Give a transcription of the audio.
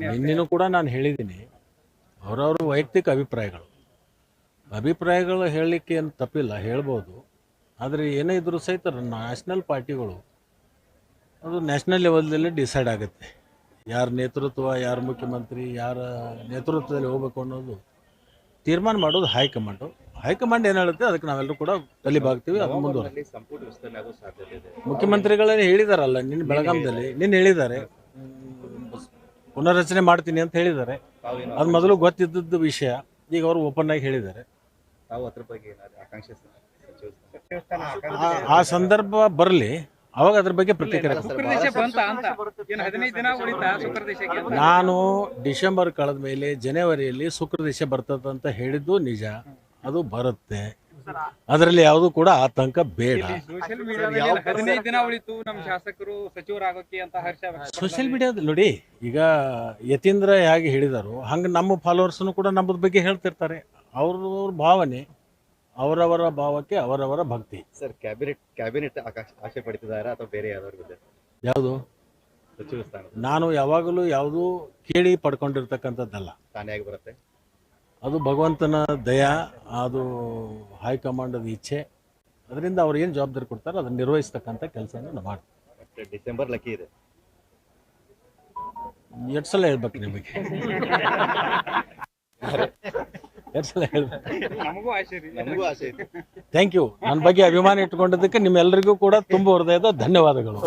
ನಿನ್ನೆನೂ ಕೂಡ ನಾನು ಹೇಳಿದ್ದೀನಿ ಅವರವ್ರ ವೈಯಕ್ತಿಕ ಅಭಿಪ್ರಾಯಗಳು. ಅಭಿಪ್ರಾಯಗಳು ಹೇಳಲಿಕ್ಕೆ ಏನು ತಪ್ಪಿಲ್ಲ ಹೇಳ್ಬೋದು. ಆದರೆ ಏನೇ ಇದ್ರೂ ಸಹಿತ ನ್ಯಾಷನಲ್ ಪಾರ್ಟಿಗಳು ಅದು ನ್ಯಾಷನಲ್ ಲೆವೆಲ್ದಲ್ಲಿ ಡಿಸೈಡ್ ಆಗುತ್ತೆ. ಯಾರ ನೇತೃತ್ವ ಯಾರ ಮುಖ್ಯಮಂತ್ರಿ ಯಾರ ನೇತೃತ್ವದಲ್ಲಿ ಹೋಗ್ಬೇಕು ಅನ್ನೋದು ತೀರ್ಮಾನ ಮಾಡೋದು ಹೈಕಮಾಂಡು. ಹೈಕಮಾಂಡ್ ಏನು ಹೇಳುತ್ತೆ ಅದಕ್ಕೆ ನಾವೆಲ್ಲರೂ ಕೂಡ ತಲೆಬಾಗ್ತೀವಿ ಅದು ಮುಂದುವರೆ ಮುಖ್ಯಮಂತ್ರಿಗಳೇ ಹೇಳಿದಾರಲ್ಲ ನಿನ್ನ ಬೆಳಗಾಮದಲ್ಲಿ ನಿನ್ನ ಹೇಳಿದ್ದಾರೆ. ಪುನರ್ರಚನೆ ಮಾಡ್ತೀನಿ ಅಂತ ಹೇಳಿದ್ದಾರೆ. ಅದು ಮೊದಲು ಗೊತ್ತಿದ್ದದ್ದು ವಿಷಯ. ಈಗ ಅವರು ಓಪನ್ ಆಗಿ ಹೇಳಿದ್ದಾರೆ. ತಾವು ಅದ್ರ ಬಗ್ಗೆ ಏನಾದ್ರು ಆಕಾಂಕ್ಷೆ ಆ- ಆ ಸಂದರ್ಭ ಬರಲಿ. ಅವಾಗ ಅದ್ರ ಬಗ್ಗೆ ಪ್ರತಿಕ್ರಿಯೆ ಕೊಡ್ತೀನಿ. ಶುಕ್ರದೇಶ ಬಂತ ಅಂತ. ಏನ್ ಹದಿನೈದು ದಿನ ಉಳಿತಾ ಶುಕ್ರದೇಶಕ್ಕೆ ಅಂತ? ನಾನು ಡಿಸೆಂಬರ್ ಕಳೆದ ಮೇಲೆ ಜನವರಿಯಲ್ಲಿ ಶುಕ್ರದೇಶ ಬರ್ತದ ಅಂತ ಹೇಳಿದ್ದು ನಿಜ. ಅದು ಬರುತ್ತೆ. ಅದರಲ್ಲಿ ಯಾವುದು ಕೂಡ ಆತಂಕ ಬೇಡ. ಹದಿನೈದು ದಿನ ಉಳಿತು ನಮ್ಮ ಶಾಸಕರು ಸಚಿವರಾಗೋಕೆ ಅಂತ ಹರ್ಷ ವ್ಯಕ್ತಪಡಿಸಿದ್ದಾರೆ. ಸೋಷಿಯಲ್ ಮೀಡಿಯಾದಲ್ಲಿ ನೋಡಿ ಈಗ ಯತೀಂದ್ರ ಹೇಗೆ ಹೇಳಿದಾರೋ ಹಂಗ ನಮ್ಮ ಫಾಲೋವರ್ಸ್ನು ಕೂಡ ನಮ್ಮದ ಬಗ್ಗೆ ಹೇಳ್ತಿರ್ತಾರೆ. ಅವ್ರವ್ರ ಭಾವನೆ ಅವರವರ ಭಾವಕ್ಕೆ ಅವರವರ ಭಕ್ತಿ. ಸರ್ ಕ್ಯಾಬಿನೆಟ್ ಕ್ಯಾಬಿನೆಟ್ ಆಕಾಶ ಆಶೆ ಪಡ್ತಿದ್ದಾರೆ ಅಥವಾ ಬೇರೆ ಯಾವ್ದಾದ್ರು ಯಾವುದು? ಸಚಿವ ಸ್ಥಾನ ನಾನು ಯಾವಾಗಲೂ ಯಾವುದು ಕೇಳಿ ಪಡ್ಕೊಂಡಿರ್ತಕ್ಕಂಥದ್ದಲ್ಲ. ತಾನೇ ಆಗಿ ಬರುತ್ತೆ? ಅದು ಭಗವಂತನ ದಯ ಅದು ಹೈಕಮಾಂಡದ ಇಚ್ಛೆ. ಅದರಿಂದ ಅವ್ರು ಏನು ಜವಾಬ್ದಾರಿ ಕೊಡ್ತಾರೆ ಅದನ್ನು ನಿರ್ವಹಿಸ್ತಕ್ಕಂಥ ಕೆಲಸನ ನಾವು ಮಾಡ್ತೀವಿ. ಡಿಸೆಂಬರ್ ಲಕ್ಕಿ ಇದೆ. ಎರಡು ಸಲ ಹೇಳ್ಬೇಕು ನಿಮಗೆ. ಎರಡು ಸಲ ಹೇಳ್ಬೇಕು. ನಮಗೂ ಆಶೆ ನಮಗೂ ಆಸೆ ಇದೆ. ಥ್ಯಾಂಕ್ ಯು ನನ್ನ ಬಗ್ಗೆ ಅಭಿಮಾನ ಇಟ್ಕೊಂಡಿದ್ದಕ್ಕೆ ನಿಮ್ಮೆಲ್ಲರಿಗೂ ಕೂಡ ತುಂಬ ಹೃದಯದ ಧನ್ಯವಾದಗಳು.